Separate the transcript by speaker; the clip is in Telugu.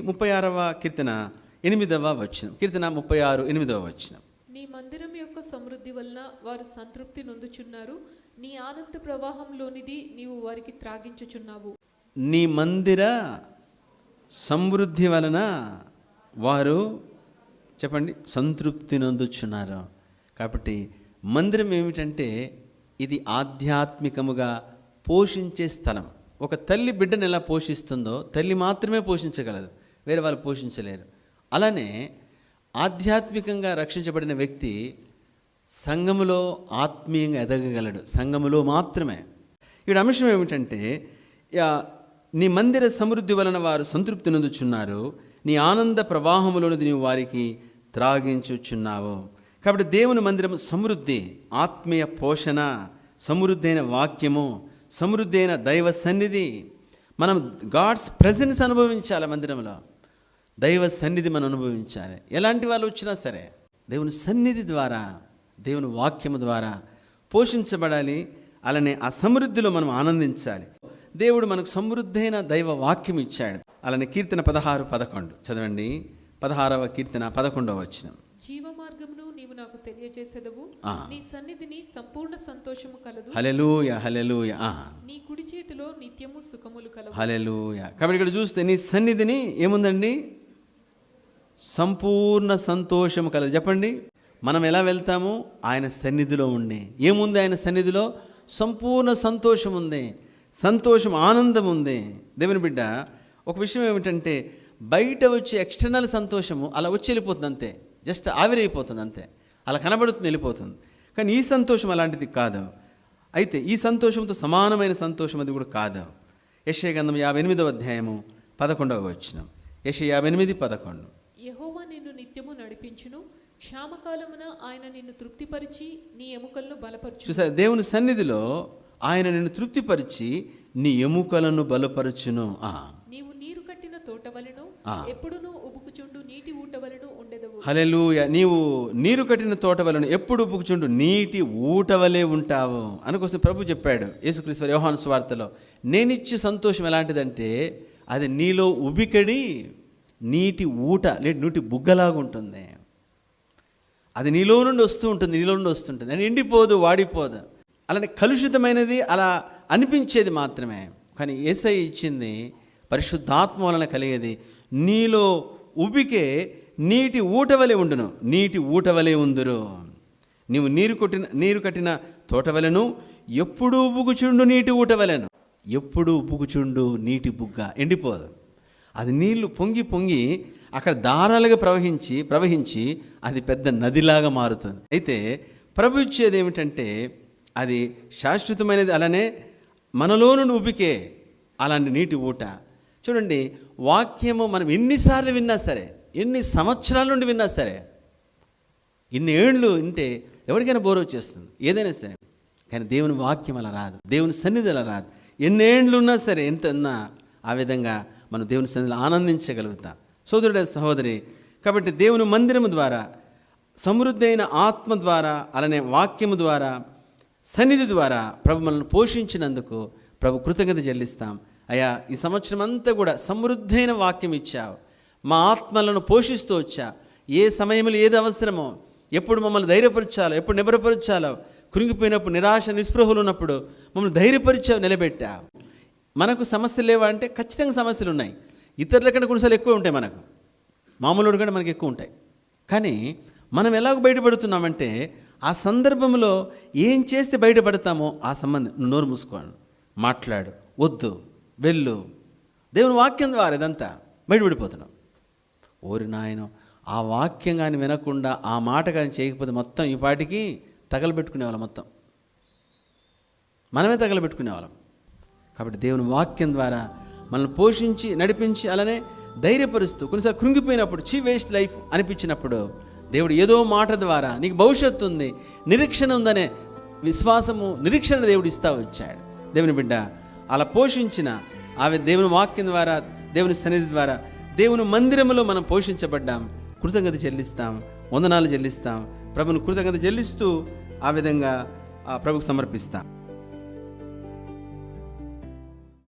Speaker 1: ముప్పై ఆరవ కీర్తన ఎనిమిదవ వచనం. కీర్తన ముప్పై ఆరు ఎనిమిదవ వచనం.
Speaker 2: నీ మందిరం యొక్క సమృద్ధి వలన వారు సంతృప్తి నొందుచున్నారు. నీ ఆనంద ప్రవాహంలోనిది నీవు వారికి త్రాగించుచున్నావు.
Speaker 1: నీ మందిర సమృద్ధి వలన వారు చెప్పండి సంతృప్తి నొందుచున్నారు. కాబట్టి మందిరం ఏమిటంటే ఇది ఆధ్యాత్మికముగా పోషించే స్థలం. ఒక తల్లి బిడ్డను ఎలా పోషిస్తుందో తల్లి మాత్రమే పోషించగలదు. వేరే వాళ్ళు పోషించలేరు. అలానే ఆధ్యాత్మికంగా రక్షించబడిన వ్యక్తి సంఘములో ఆత్మీయంగా ఎదగగలడు. సంఘములో మాత్రమే. ఇక్కడ అంశం ఏమిటంటే నీ మందిర సమృద్ధి వలన వారు సంతృప్తి నొందుచున్నారు. నీ ఆనంద ప్రవాహములోనిది నీవు వారికి త్రాగించుచున్నావు. కాబట్టి దేవుని మందిరం సమృద్ధి ఆత్మీయ పోషణ సమృద్ధి అయిన వాక్యము సమృద్ధి అయిన దైవ సన్నిధి. మనం గాడ్స్ ప్రజెన్స్ అనుభవించాలి మందిరంలో. దైవ సన్నిధి మనం అనుభవించాలి. ఎలాంటి వాళ్ళు వచ్చినా సరే దేవుని సన్నిధి ద్వారా దేవుని వాక్యము ద్వారా పోషించబడాలి. అలానే ఆ సమృద్ధిలో మనం ఆనందించాలి. దేవుడు మనకు సమృద్ధైన దైవ వాక్యం ఇచ్చాడు. అలానే కీర్తన పదహారు పదకొండు. చదవండి. పదహారవ కీర్తన పదకొండవ వచనం.
Speaker 2: జీవ మార్గమును నీవు నాకు తెలియజేసేదవు. నీ సన్నిధిని సంపూర్ణ సంతోషము కలదు.
Speaker 1: ఆహా
Speaker 2: నీ కుడి చేతిలో నిత్యము సుఖములు కలవు.
Speaker 1: కాబట్టి ఇక్కడ చూస్తే నీ సన్నిధిని ఏముందండి? సంపూర్ణ సంతోషం కలదు. చెప్పండి మనం ఎలా వెళ్తాము ఆయన సన్నిధిలో ఉండి. ఏముంది ఆయన సన్నిధిలో? సంపూర్ణ సంతోషం ఉంది సంతోషం ఆనందం ఉంది. దేవుని బిడ్డ ఒక విషయం ఏమిటంటే బయట వచ్చే ఎక్స్టర్నల్ సంతోషము అలా వచ్చి వెళ్ళిపోతుంది అంతే. జస్ట్ ఆవిరైపోతుంది అంతే. అలా కనబడుతుంది వెళ్ళిపోతుంది. కానీ ఈ సంతోషం అలాంటిది కాదు. అయితే ఈ సంతోషంతో సమానమైన సంతోషం అది కూడా కాదు. యశ్య గంధం యాభై ఎనిమిదవ అధ్యాయము పదకొండవ వచ్చిన యశ యాభై ఎనిమిది పదకొండు.
Speaker 2: యెహోవా నిన్ను నిత్యము నడిపించును. క్షామకాలమున ఆయన నిన్ను తృప్తిపరిచి నీ ఎముకలను బలపరచు
Speaker 1: చూసా దేవుని సన్నిధిలో ఆయన నిన్ను తృప్తిపరిచి నీ ఎముకలను బలపరచును.
Speaker 2: నీవు నీరు కట్టిన తోటవలెను
Speaker 1: ఆ.
Speaker 2: ఎప్పుడునూ ఉబుకుచుండు నీటి ఊటవలెను ఉండెదవు.
Speaker 1: హల్లెలూయా. నీవు నీరు కట్టిన తోట వలన ఎప్పుడు పుక్కుచుండు నీటి ఊట వలె ఉంటావు. అనుకోసం ప్రభు చెప్పాడు యేసుక్రీస్తు యోహాను స్వార్తలో నేనిచ్చే సంతోషం ఎలాంటిదంటే అది నీలో ఉబికడి నీటి ఊట లేదా నీటి బుగ్గలాగా ఉంటుంది. అది నీలో నుండి వస్తూ ఉంటుంది నీలో నుండి వస్తుంటుంది అది ఎండిపోదు వాడిపోదు. అలానే కలుషితమైనది అలా అనిపించేది మాత్రమే. కానీ ఏసై ఇచ్చింది పరిశుద్ధాత్మ వలన కలిగేది నీలో ఉబికే నీటి ఊటవలే ఉండును. నీటి ఊటవలే ఉందురు. నీవు నీరు కొట్టిన నీరు కట్టిన తోటవలను ఎప్పుడూ ఉబ్బుకుచుండు నీటి ఊటవలెను ఎప్పుడూ ఉబ్బుకుచుండు నీటి బుగ్గ ఎండిపోదు. అది నీళ్ళు పొంగి పొంగి అక్కడ దారాలుగా ప్రవహించి ప్రవహించి అది పెద్ద నదిలాగా మారుతుంది. అయితే ప్రభు ఇచ్చేది ఏమిటంటే అది శాశ్వతమైనది అలానే మనలో నుండి అలాంటి నీటి ఊట. చూడండి వాక్యము మనం ఎన్నిసార్లు విన్నా సరే ఎన్ని సంవత్సరాల నుండి విన్నా సరే ఇన్ని ఏళ్ళు వింటే ఎవరికైనా బోర్ వచ్చేస్తుంది. ఏదైనా సరే. కానీ దేవుని వాక్యం అలా రాదు. దేవుని సన్నిధి అలా రాదు. ఎన్ని ఏండ్లు ఉన్నా సరే ఎంత ఉన్నా ఆ విధంగా మనం దేవుని సన్నిధిలో ఆనందించగలుగుతాం. సోదరుడే సహోదరి కాబట్టి దేవుని మందిరము ద్వారా సమృద్ధి అయిన ఆత్మ ద్వారా అలానే వాక్యము ద్వారా సన్నిధి ద్వారా ప్రభు మనల్ని పోషించినందుకు ప్రభు కృతజ్ఞత చెల్లిస్తాం. అయ్యా ఈ సంవత్సరం అంతా కూడా సమృద్ధైన వాక్యం ఇచ్చావు. మా ఆత్మలను పోషిస్తూ వచ్చా ఏ సమయంలో ఏది అవసరమో ఎప్పుడు మమ్మల్ని ధైర్యపరచాలో ఎప్పుడు నిబరపరచాలో కృంగిపోయినప్పుడు నిరాశ నిస్పృహలు ఉన్నప్పుడు మమ్మల్ని ధైర్యపరిచావు నిలబెట్టావు. మనకు సమస్యలు లేవా అంటే ఖచ్చితంగా సమస్యలు ఉన్నాయి. ఇతరుల కంటే కొన్నిసార్లు ఎక్కువ ఉంటాయి మనకు. మామూలు కంటే మనకి ఎక్కువ ఉంటాయి. కానీ మనం ఎలాగ బయటపడుతున్నామంటే ఆ సందర్భంలో ఏం చేస్తే బయటపడతామో ఆ సంబంధం నువ్వు నోరు మూసుకోండి మాట్లాడు. వద్దు. వెళ్ళు. దేవుని వాక్యం ద్వారా ఇదంతా బయటపడిపోతున్నాం. ఓరి నాయన ఆ వాక్యం కానీ వినకుండా ఆ మాట కానీ చేయకపోతే మొత్తం ఈ పాటికి తగలబెట్టుకునే వాళ్ళం మొత్తం. మనమే తగలబెట్టుకునే వాళ్ళం కాబట్టి దేవుని వాక్యం ద్వారా మనల్ని పోషించి నడిపించి అలానే ధైర్యపరుస్తూ కొన్నిసార్లు కృంగిపోయినప్పుడు చీ వేస్ట్ లైఫ్ అనిపించినప్పుడు దేవుడు ఏదో మాట ద్వారా నీకు భవిష్యత్తు ఉంది నిరీక్షణ ఉందనే విశ్వాసము నిరీక్షణ దేవుడు ఇస్తా వచ్చాడు. దేవుని బిడ్డ అలా పోషించిన ఆమె దేవుని వాక్యం ద్వారా దేవుని సన్నిధి ద్వారా దేవుని మందిరములో మనం పోషించబడ్డాం. కృతజ్ఞత చెల్లిస్తాం వందనాలు చెల్లిస్తాం. ప్రభుని కృతజ్ఞత చెల్లిస్తూ ఆ విధంగా ఆ ప్రభుకు సమర్పిస్తాం.